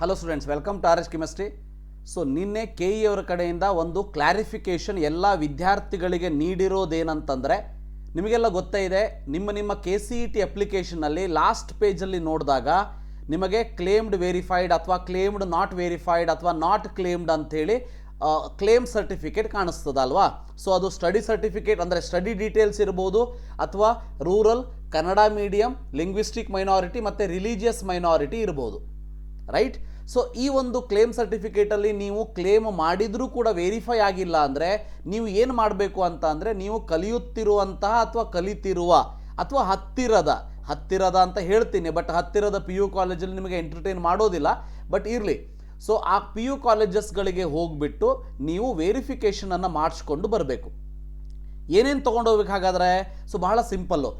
Hello students welcome to R S chemistry so ನಿನ್ನೆ K E ಅವರ ಕಡೆಯಿಂದ ಒಂದು ಕ್ಲಾರಿಫಿಕೇಷನ್ ಎಲ್ಲ ವಿದ್ಯಾರ್ಥಿಗಳಿಗೆ ನೀಡಿರೋದೇನಂತಂದರೆ, ನಿಮಗೆಲ್ಲ ಗೊತ್ತೇ ಇದೆ, ನಿಮ್ಮ ನಿಮ್ಮ ಕೆ ಸಿ ಇ ಟಿ ಅಪ್ಲಿಕೇಶನಲ್ಲಿ ಲಾಸ್ಟ್ ಪೇಜಲ್ಲಿ ನೋಡಿದಾಗ ನಿಮಗೆ ಕ್ಲೇಮ್ಡ್ ವೆರಿಫೈಡ್ ಅಥವಾ ಕ್ಲೇಮ್ಡ್ ನಾಟ್ ವೆರಿಫೈಡ್ ಅಥವಾ ನಾಟ್ ಕ್ಲೇಮ್ಡ್ ಅಂಥೇಳಿ ಕ್ಲೇಮ್ ಸರ್ಟಿಫಿಕೇಟ್ ಕಾಣಿಸ್ತದಲ್ವಾ? ಸೊ ಅದು ಸ್ಟಡಿ ಸರ್ಟಿಫಿಕೇಟ್ ಅಂದರೆ ಸ್ಟಡಿ ಡೀಟೇಲ್ಸ್ ಇರ್ಬೋದು, ಅಥವಾ rural Kannada medium linguistic minority ಮತ್ತು ರಿಲಿಜಿಯಸ್ ಮೈನಾರಿಟಿ ಇರ್ಬೋದು. ರೈಟ್ ಸೊ ಈ ಒಂದು ಕ್ಲೇಮ್ ಸರ್ಟಿಫಿಕೇಟಲ್ಲಿ ನೀವು ಕ್ಲೇಮ್ ಮಾಡಿದರೂ ಕೂಡ ವೆರಿಫೈ ಆಗಿಲ್ಲ ಅಂದರೆ ನೀವು ಏನು ಮಾಡಬೇಕು ಅಂತ ಅಂದರೆ ನೀವು ಕಲಿಯುತ್ತಿರುವಂತಹ ಅಥವಾ ಕಲಿತಿರುವ ಅಥವಾ ಹತ್ತಿರದ ಹತ್ತಿರದ ಅಂತ ಹೇಳ್ತೀನಿ ಬಟ್ ಹತ್ತಿರದ ಪಿ ಯು ಕಾಲೇಜಲ್ಲಿ ನಿಮಗೆ ಎಂಟರ್ಟೈನ್ ಮಾಡೋದಿಲ್ಲ ಬಟ್ ಇರಲಿ. ಸೊ ಆ ಪಿ ಯು ಕಾಲೇಜಸ್ಗಳಿಗೆ ಹೋಗಿಬಿಟ್ಟು ನೀವು ವೇರಿಫಿಕೇಷನನ್ನು ಮಾಡಿಸ್ಕೊಂಡು ಬರಬೇಕು. ಏನೇನು ತೊಗೊಂಡು ಹೋಗ್ಬೇಕು ಹಾಗಾದರೆ? ಸೊ ಬಹಳ ಸಿಂಪಲ್ಲು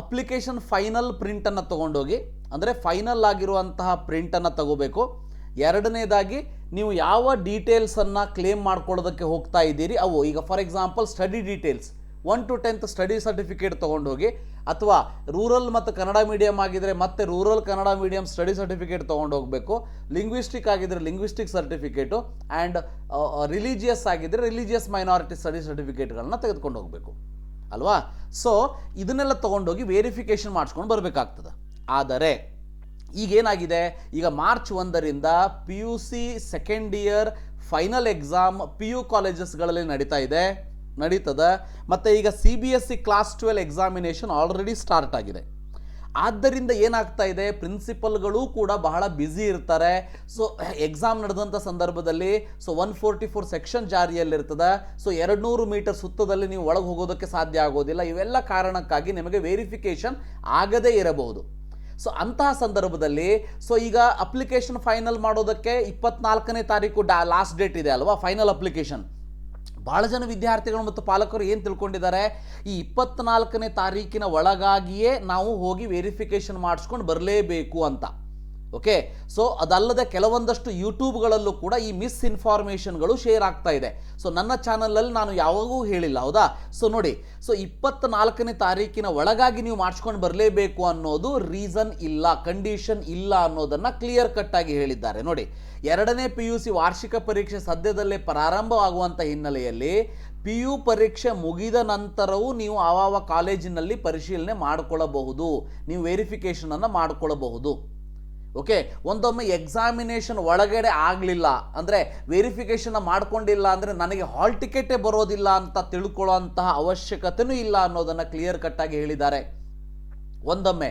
ಅಪ್ಲಿಕೇಶನ್ ಫೈನಲ್ ಪ್ರಿಂಟನ್ನು ತೊಗೊಂಡೋಗಿ, ಅಂದರೆ ಫೈನಲ್ ಆಗಿರುವಂತಹ ಪ್ರಿಂಟನ್ನು ತಗೋಬೇಕು. ಎರಡನೇದಾಗಿ ನೀವು ಯಾವ ಡೀಟೇಲ್ಸನ್ನು ಕ್ಲೇಮ್ ಮಾಡ್ಕೊಳ್ಳೋದಕ್ಕೆ ಹೋಗ್ತಾ ಇದ್ದೀರಿ? ಅವು ಈಗ for example study details one to tenth study certificate ತೊಗೊಂಡೋಗಿ ಅಥವಾ ರೂರಲ್ ಮತ್ತು ಕನ್ನಡ ಮೀಡಿಯಂ ಆಗಿದ್ದರೆ ಮತ್ತೆ rural Kannada medium study certificate ತೊಗೊಂಡು ಹೋಗಬೇಕು ಲಿಂಗ್ವಿಸ್ಟಿಕ್ ಆಗಿದ್ದರೆ ಲಿಂಗ್ವಿಸ್ಟಿಕ್ ಸರ್ಟಿಫಿಕೇಟು ಆ್ಯಂಡ್ ರಿಲಿಜಿಯಸ್ ಆಗಿದ್ರೆ ರಿಲಿಜಿಯಸ್ ಮೈನಾರಿಟಿ ಸ್ಟಡಿ ಸರ್ಟಿಫಿಕೇಟ್ಗಳನ್ನ ತೆಗೆದುಕೊಂಡು ಹೋಗಬೇಕು ಅಲ್ವಾ? ಸೊ ಇದನ್ನೆಲ್ಲ ತೊಗೊಂಡೋಗಿ ವೇರಿಫಿಕೇಷನ್ ಮಾಡಿಸ್ಕೊಂಡು ಬರಬೇಕಾಗ್ತದೆ. ಆದರೆ ಈಗೇನಾಗಿದೆ? ಈಗ ಮಾರ್ಚ್ ಒಂದರಿಂದ P U C second year final exam P U ಕಾಲೇಜಸ್ಗಳಲ್ಲಿ ನಡೀತಾ ಇದೆ, ನಡೀತದೆ. ಮತ್ತು ಈಗ C B S C class twelve examination already start ಆಗಿದೆ. ಆದ್ದರಿಂದ ಏನಾಗ್ತಾ ಇದೆ? ಪ್ರಿನ್ಸಿಪಲ್ಗಳು ಕೂಡ ಬಹಳ ಬ್ಯುಸಿ ಇರ್ತಾರೆ. ಸೊ ಎಕ್ಸಾಮ್ ನಡೆದಂಥ ಸಂದರ್ಭದಲ್ಲಿ so one forty four section ಜಾರಿಯಲ್ಲಿರ್ತದೆ. So ಎರಡು ನೂರು ಮೀಟರ್ ಸುತ್ತದಲ್ಲಿ ನೀವು ಒಳಗೆ ಹೋಗೋದಕ್ಕೆ ಸಾಧ್ಯ ಆಗೋದಿಲ್ಲ. ಇವೆಲ್ಲ ಕಾರಣಕ್ಕಾಗಿ ನಿಮಗೆ ವೆರಿಫಿಕೇಷನ್ ಆಗದೇ ಇರಬಹುದು. ಸೊ ಅಂತಹ ಸಂದರ್ಭದಲ್ಲಿ ಸೊ ಈಗ ಅಪ್ಲಿಕೇಶನ್ ಫೈನಲ್ ಮಾಡೋದಕ್ಕೆ ಇಪ್ಪತ್ನಾಲ್ಕನೇ ತಾರೀಕು ಡಾ ಲಾಸ್ಟ್ ಡೇಟ್ ಇದೆ ಅಲ್ವಾ? ಫೈನಲ್ ಅಪ್ಲಿಕೇಶನ್ ಭಾಳ ಜನ ವಿದ್ಯಾರ್ಥಿಗಳು ಮತ್ತು ಪಾಲಕರು ಏನು ತಿಳ್ಕೊಂಡಿದ್ದಾರೆ? ಈ ಇಪ್ಪತ್ನಾಲ್ಕನೇ ತಾರೀಕಿನ ಒಳಗಾಗಿಯೇ ನಾವು ಹೋಗಿ ವೆರಿಫಿಕೇಷನ್ ಮಾಡಿಸ್ಕೊಂಡು ಬರಲೇಬೇಕು ಅಂತ. ಓಕೆ? ಸೊ ಅದಲ್ಲದೆ ಕೆಲವೊಂದಷ್ಟು ಯೂಟ್ಯೂಬ್ಗಳಲ್ಲೂ ಕೂಡ ಈ ಮಿಸ್ ಇನ್ಫಾರ್ಮೇಷನ್ಗಳು ಶೇರ್ ಆಗ್ತಾ ಇದೆ. ಸೊ ನನ್ನ ಚಾನಲಲ್ಲಿ ನಾನು ಯಾವಾಗೂ ಹೇಳಿಲ್ಲ, ಹೌದಾ? ಸೊ ನೋಡಿ ಸೊ ಇಪ್ಪತ್ನಾಲ್ಕನೇ ತಾರೀಕಿನ ಒಳಗಾಗಿ ನೀವು ಮಾಡಿಸ್ಕೊಂಡು ಬರಲೇಬೇಕು ಅನ್ನೋದು ರೀಸನ್ ಇಲ್ಲ, ಕಂಡೀಷನ್ ಇಲ್ಲ ಅನ್ನೋದನ್ನು ಕ್ಲಿಯರ್ ಕಟ್ ಆಗಿ ಹೇಳಿದ್ದಾರೆ. ನೋಡಿ, ಎರಡನೇ ಪಿ ಯು ಸಿ ವಾರ್ಷಿಕ ಪರೀಕ್ಷೆ ಸದ್ಯದಲ್ಲೇ ಪ್ರಾರಂಭವಾಗುವಂಥ ಹಿನ್ನೆಲೆಯಲ್ಲಿ ಪಿ ಯು ಪರೀಕ್ಷೆ ಮುಗಿದ ನಂತರವೂ ನೀವು ಆವಾವ ಕಾಲೇಜಿನಲ್ಲಿ ಪರಿಶೀಲನೆ ಮಾಡಿಕೊಳ್ಳಬಹುದು. ನೀವು ವೆರಿಫಿಕೇಷನನ್ನು ಮಾಡಿಕೊಳ್ಳಬಹುದು. ಓಕೆ ಒಂದೊಮ್ಮೆ ಎಕ್ಸಾಮಿನೇಷನ್ ಒಳಗಡೆ ಆಗಲಿಲ್ಲ. ಅಂದರೆ ವೆರಿಫಿಕೇಷನ್ ಮಾಡ್ಕೊಂಡಿಲ್ಲ ಅಂದರೆ ನನಗೆ ಹಾಲ್ ಟಿಕೆಟೇ ಬರೋದಿಲ್ಲ ಅಂತ ತಿಳ್ಕೊಳ್ಳೋಂತಹ ಅವಶ್ಯಕತೆಯೂ ಇಲ್ಲ ಅನ್ನೋದನ್ನು ಕ್ಲಿಯರ್ ಕಟ್ಟಾಗಿ ಹೇಳಿದ್ದಾರೆ. ಒಂದೊಮ್ಮೆ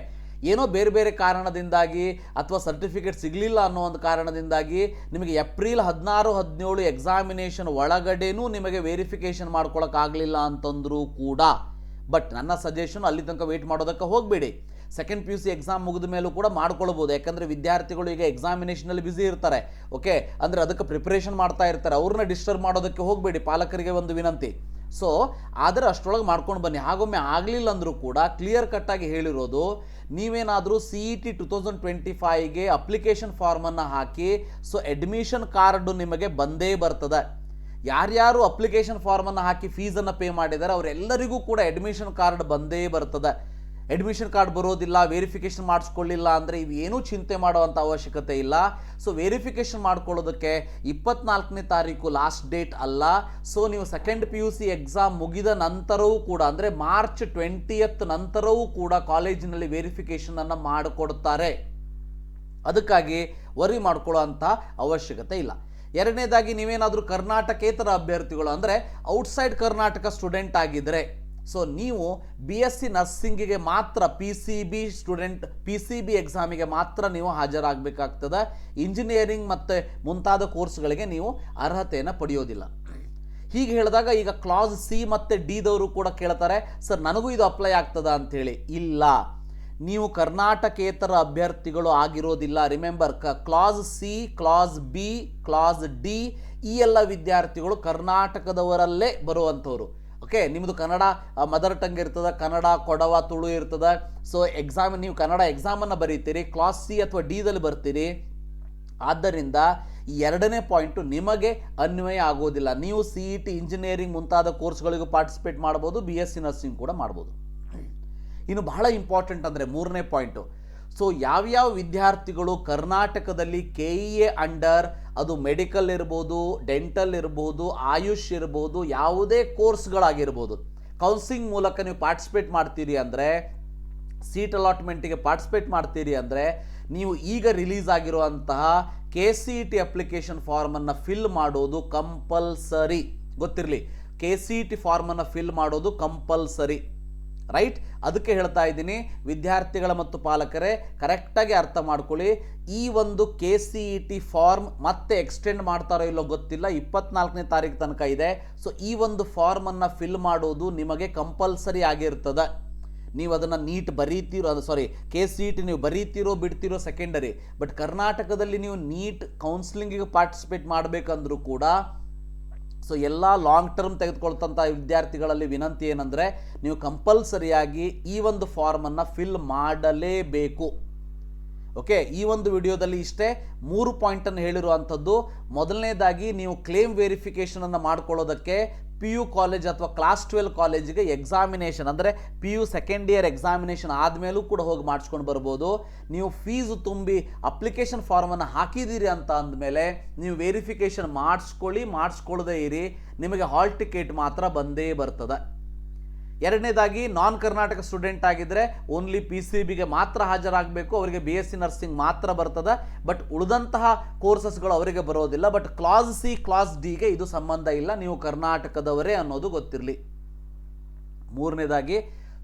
ಏನೋ ಬೇರೆ ಬೇರೆ ಕಾರಣದಿಂದಾಗಿ ಅಥವಾ ಸರ್ಟಿಫಿಕೇಟ್ ಸಿಗಲಿಲ್ಲ ಅನ್ನೋ ಒಂದು ಕಾರಣದಿಂದಾಗಿ ನಿಮಗೆ ಏಪ್ರಿಲ್ ಹದಿನಾರು, ಹದಿನೇಳು ಎಕ್ಸಾಮಿನೇಷನ್ ಒಳಗಡೆನೂ ನಿಮಗೆ ವೆರಿಫಿಕೇಷನ್ ಮಾಡ್ಕೊಳಕ್ಕಾಗಲಿಲ್ಲ ಅಂತಂದರೂ ಕೂಡ ಬಟ್ ನನ್ನ ಸಜೆಷನ್ ಅಲ್ಲಿ ತನಕ ವೆಯ್ಟ್ ಮಾಡೋದಕ್ಕೆ ಹೋಗಬೇಡಿ. Second P U C exam ಮುಗಿದ ಮೇಲೂ ಕೂಡ ಮಾಡ್ಕೊಳ್ಬೋದು. ಯಾಕಂದರೆ ವಿದ್ಯಾರ್ಥಿಗಳು ಈಗ ಎಕ್ಸಾಮಿನೇಷನಲ್ಲಿ ಬ್ಯುಸಿ ಇರ್ತಾರೆ. ಓಕೆ ಅಂದರೆ ಅದಕ್ಕೆ ಪ್ರಿಪ್ರೇಷನ್ ಮಾಡ್ತಾ ಇರ್ತಾರೆ. ಅವ್ರನ್ನ ಡಿಸ್ಟರ್ಬ್ ಮಾಡೋದಕ್ಕೆ ಹೋಗಬೇಡಿ. ಪಾಲಕರಿಗೆ ಒಂದು ವಿನಂತಿ. ಸೊ ಆದರೆ ಅಷ್ಟರೊಳಗೆ ಮಾಡ್ಕೊಂಡು ಬನ್ನಿ. ಹಾಗೊಮ್ಮೆ ಆಗಲಿಲ್ಲ ಅಂದರೂ ಕೂಡ ಕ್ಲಿಯರ್ ಕಟ್ಟಾಗಿ ಹೇಳಿರೋದು, ನೀವೇನಾದರೂ C E T two thousand twenty ಫೈವ್ಗೆ application ಫಾರ್ಮನ್ನು ಹಾಕಿ ಸೊ ಅಡ್ಮಿಷನ್ ಕಾರ್ಡು ನಿಮಗೆ ಬಂದೇ ಬರ್ತದೆ. ಯಾರ್ಯಾರು ಅಪ್ಲಿಕೇಶನ್ ಫಾರ್ಮನ್ನು ಹಾಕಿ ಫೀಸನ್ನು ಪೇ ಮಾಡಿದ್ದಾರೆ ಅವರೆಲ್ಲರಿಗೂ ಕೂಡ ಅಡ್ಮಿಷನ್ ಕಾರ್ಡ್ ಬಂದೇ ಬರ್ತದೆ. ಅಡ್ಮಿಷನ್ ಕಾರ್ಡ್ ಬರೋದಿಲ್ಲ ವೆರಿಫಿಕೇಷನ್ ಮಾಡಿಸ್ಕೊಳ್ಳಿಲ್ಲ ಅಂದರೆ ಇವೇನೂ ಚಿಂತೆ ಮಾಡುವಂಥ ಅವಶ್ಯಕತೆ ಇಲ್ಲ. ಸೊ ವೆರಿಫಿಕೇಷನ್ ಮಾಡ್ಕೊಳ್ಳೋದಕ್ಕೆ ಇಪ್ಪತ್ನಾಲ್ಕನೇ ತಾರೀಕು ಲಾಸ್ಟ್ ಡೇಟ್ ಅಲ್ಲ. ಸೊ ನೀವು second P U C exam ಮುಗಿದ ನಂತರವೂ ಕೂಡ, ಅಂದರೆ ಮಾರ್ಚ್ ಟ್ವೆಂಟಿಯತ್ ನಂತರವೂ ಕೂಡ ಕಾಲೇಜಿನಲ್ಲಿ ವೆರಿಫಿಕೇಷನನ್ನು ಮಾಡಿಕೊಡ್ತಾರೆ. ಅದಕ್ಕಾಗಿ ವರಿ ಮಾಡ್ಕೊಳ್ಳೋ ಅಂಥ ಅವಶ್ಯಕತೆ ಇಲ್ಲ. ಎರಡನೇದಾಗಿ ನೀವೇನಾದರೂ ಕರ್ನಾಟಕೇತರ ಅಭ್ಯರ್ಥಿಗಳು ಅಂದರೆ ಔಟ್ಸೈಡ್ ಕರ್ನಾಟಕ ಸ್ಟೂಡೆಂಟ್ ಆಗಿದ್ದರೆ ಸೊ ನೀವು ಬಿ ಎಸ್ ಸಿ ನರ್ಸಿಂಗಿಗೆ ಮಾತ್ರ P C B student P C B ಎಕ್ಸಾಮಿಗೆ ಮಾತ್ರ ನೀವು ಹಾಜರಾಗಬೇಕಾಗ್ತದೆ. ಇಂಜಿನಿಯರಿಂಗ್ ಮತ್ತು ಮುಂತಾದ ಕೋರ್ಸ್ಗಳಿಗೆ ನೀವು ಅರ್ಹತೆಯನ್ನು ಪಡೆಯೋದಿಲ್ಲ. ಹೀಗೆ ಹೇಳಿದಾಗ ಈಗ ಕ್ಲಾಸ್ ಸಿ ಮತ್ತು ಡಿದವರು ಕೂಡ ಕೇಳ್ತಾರೆ ಸರ್ ನನಗೂ ಇದು ಅಪ್ಲೈ ಆಗ್ತದ? ಅಂಥೇಳಿ ಇಲ್ಲ. ನೀವು ಕರ್ನಾಟಕೇತರ ಅಭ್ಯರ್ಥಿಗಳು ಆಗಿರೋದಿಲ್ಲ. ರಿಮೆಂಬರ್ ಕ class C class B class D ಈ ಎಲ್ಲ ವಿದ್ಯಾರ್ಥಿಗಳು ಕರ್ನಾಟಕದವರಲ್ಲೇ ಬರುವಂಥವ್ರು. ಓಕೆ ನಿಮ್ಮದು ಕನ್ನಡ ಮದರ್ ಟಂಗ್ ಇರ್ತದೆ, ಕನ್ನಡ, ಕೊಡವ, ತುಳು ಇರ್ತದೆ. ಸೊ ಎಕ್ಸಾಮ್ ನೀವು ಕನ್ನಡ ಎಕ್ಸಾಮನ್ನು ಬರೀತೀರಿ ಕ್ಲಾಸ್ ಸಿ ಅಥವಾ ಡಿದಲ್ಲಿ ಬರ್ತೀರಿ. ಆದ್ದರಿಂದ ಎರಡನೇ ಪಾಯಿಂಟು ನಿಮಗೆ ಅನ್ವಯ ಆಗೋದಿಲ್ಲ. ನೀವು ಸಿ ಇ ಟಿ ಇಂಜಿನಿಯರಿಂಗ್ ಮುಂತಾದ ಕೋರ್ಸ್ಗಳಿಗೂ ಪಾರ್ಟಿಸಿಪೇಟ್ ಮಾಡ್ಬೋದು ಬಿ ಎಸ್ ಸಿ ನರ್ಸಿಂಗ್ ಕೂಡ ಮಾಡ್ಬೋದು. ಇನ್ನು ಬಹಳ ಇಂಪಾರ್ಟೆಂಟ್ ಅಂದರೆ ಮೂರನೇ ಪಾಯಿಂಟು ಸೊ ಯಾವ್ಯಾವ ವಿದ್ಯಾರ್ಥಿಗಳು ಕರ್ನಾಟಕದಲ್ಲಿ ಕೆ ಇ ಎ ಅಂಡರ್ ಅದು ಮೆಡಿಕಲ್ ಇರ್ಬೋದು ಡೆಂಟಲ್ ಇರ್ಬೋದು, ಆಯುಷ್ ಇರ್ಬೋದು, ಯಾವುದೇ ಕೋರ್ಸ್ಗಳಾಗಿರ್ಬೋದು ಕೌನ್ಸಿಲಿಂಗ್ ಮೂಲಕ ನೀವು ಪಾರ್ಟಿಸಿಪೇಟ್ ಮಾಡ್ತೀರಿ ಅಂದರೆ ಸೀಟ್ ಅಲಾಟ್ಮೆಂಟಿಗೆ ಪಾರ್ಟಿಸಿಪೇಟ್ ಮಾಡ್ತೀರಿ ಅಂದರೆ, ನೀವು ಈಗ ರಿಲೀಸ್ ಆಗಿರುವಂತಹ K C E T application ಫಾರ್ಮನ್ನು fill ಮಾಡೋದು ಕಂಪಲ್ಸರಿ ಗೊತ್ತಿರಲಿ? ಕೆ ಸಿ ಇ ಟಿ ಫಾರ್ಮನ್ನು ಫಿಲ್ ಮಾಡೋದು ಕಂಪಲ್ಸರಿ ರೈಟ್ ಅದಕ್ಕೆ ಹೇಳ್ತಾ ಇದ್ದೀನಿ, ವಿದ್ಯಾರ್ಥಿಗಳ ಮತ್ತು ಪಾಲಕರೇ ಕರೆಕ್ಟಾಗಿ ಅರ್ಥ ಮಾಡ್ಕೊಳ್ಳಿ. ಈ ಒಂದು K C E T form ಮತ್ತೆ ಎಕ್ಸ್ಟೆಂಡ್ ಮಾಡ್ತಾರೋ ಇಲ್ಲೋ ಗೊತ್ತಿಲ್ಲ, ಇಪ್ಪತ್ನಾಲ್ಕನೇ ತಾರೀಕು ತನಕ ಇದೆ. ಸೊ ಈ ಒಂದು ಫಾರ್ಮನ್ನು ಫಿಲ್ ಮಾಡೋದು ನಿಮಗೆ ಕಂಪಲ್ಸರಿ ಆಗಿರ್ತದೆ. ನೀವು ಅದನ್ನು ನೀಟ್ ಬರೀತಿರೋ, ಅದು sorry K C E T ನೀವು ಬರೀತಿರೋ ಬಿಡ್ತಿರೋ ಸೆಕೆಂಡರಿ ಬಟ್ ಕರ್ನಾಟಕದಲ್ಲಿ ನೀವು ನೀಟ್ ಕೌನ್ಸಿಲಿಂಗಿಗೆ ಪಾರ್ಟಿಸಿಪೇಟ್ ಮಾಡಬೇಕಂದ್ರೂ ಕೂಡ ಸೊ ಎಲ್ಲ ಲಾಂಗ್ ಟರ್ಮ್ ತೆಗೆದುಕೊಳ್ತಂಥ ವಿದ್ಯಾರ್ಥಿಗಳಲ್ಲಿ ವಿನಂತಿ ಏನಂದರೆ, ನೀವು ಕಂಪಲ್ಸರಿಯಾಗಿ ಈ ಒಂದು ಫಾರ್ಮನ್ನು ಫಿಲ್ ಮಾಡಲೇಬೇಕು. ಓಕೆ ಈ ಒಂದು ವಿಡಿಯೋದಲ್ಲಿ ಇಷ್ಟೇ ಮೂರು ಪಾಯಿಂಟನ್ನು ಹೇಳಿರುವಂಥದ್ದು. ಮೊದಲನೇದಾಗಿ ನೀವು ಕ್ಲೇಮ್ ವೆರಿಫಿಕೇಷನನ್ನು ಮಾಡ್ಕೊಳ್ಳೋದಕ್ಕೆ ಪಿ ಯು ಕಾಲೇಜ್ ಅಥವಾ ಕ್ಲಾಸ್ ಟ್ವೆಲ್ ಕಾಲೇಜಿಗೆ ಎಕ್ಸಾಮಿನೇಷನ್ ಅಂದರೆ P U second year examination ಆದಮೇಲೂ ಕೂಡ ಹೋಗಿ ಮಾಡಿಸ್ಕೊಂಡು ಬರ್ಬೋದು. ನೀವು ಫೀಸು ತುಂಬಿ ಅಪ್ಲಿಕೇಶನ್ ಫಾರ್ಮನ್ನು ಹಾಕಿದ್ದೀರಿ ಅಂತ ಅಂದಮೇಲೆ ನೀವು ವೆರಿಫಿಕೇಷನ್ ಮಾಡಿಸ್ಕೊಳ್ಳಿ ಮಾಡಿಸ್ಕೊಳ್ಳದೇ ಇರಿ. ನಿಮಗೆ ಹಾಲ್ ಟಿಕೆಟ್ ಮಾತ್ರ ಬಂದೇ ಬರ್ತದೆ. ಎರಡನೇದಾಗಿ ನಾನ್ ಕರ್ನಾಟಕ ಸ್ಟೂಡೆಂಟ್ ಆಗಿದ್ದರೆ ಓನ್ಲಿ ಪಿ ಸಿ ಬಿಗೆ ಮಾತ್ರ ಹಾಜರಾಗಬೇಕು, ಅವರಿಗೆ ಬಿ ಎಸ್ ಸಿ ನರ್ಸಿಂಗ್ ಮಾತ್ರ ಬರ್ತದೆ ಬಟ್ ಉಳಿದಂತಹ ಕೋರ್ಸಸ್ಗಳು ಅವರಿಗೆ ಬರೋದಿಲ್ಲ ಬಟ್ ಕ್ಲಾಸ್ ಸಿ ಕ್ಲಾಸ್ ಡಿಗೆ ಇದು ಸಂಬಂಧ ಇಲ್ಲ, ನೀವು ಕರ್ನಾಟಕದವರೇ ಅನ್ನೋದು ಗೊತ್ತಿರಲಿ. ಮೂರನೇದಾಗಿ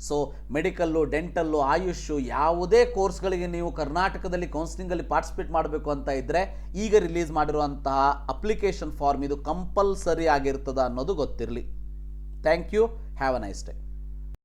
ಸೊ ಮೆಡಿಕಲ್ಲು ಡೆಂಟಲ್ಲು ಆಯುಷು ಯಾವುದೇ ಕೋರ್ಸ್ಗಳಿಗೆ ನೀವು ಕರ್ನಾಟಕದಲ್ಲಿ ಕೌನ್ಸಿಲಿಂಗಲ್ಲಿ ಪಾರ್ಟಿಸಿಪೇಟ್ ಮಾಡಬೇಕು ಅಂತ ಇದ್ದರೆ ಈಗ ರಿಲೀಸ್ ಮಾಡಿರುವಂತಹ ಅಪ್ಲಿಕೇಶನ್ ಫಾರ್ಮ್ ಇದು ಕಂಪಲ್ಸರಿ ಆಗಿರ್ತದೆ ಅನ್ನೋದು ಗೊತ್ತಿರಲಿ. Thank you Have a nice day.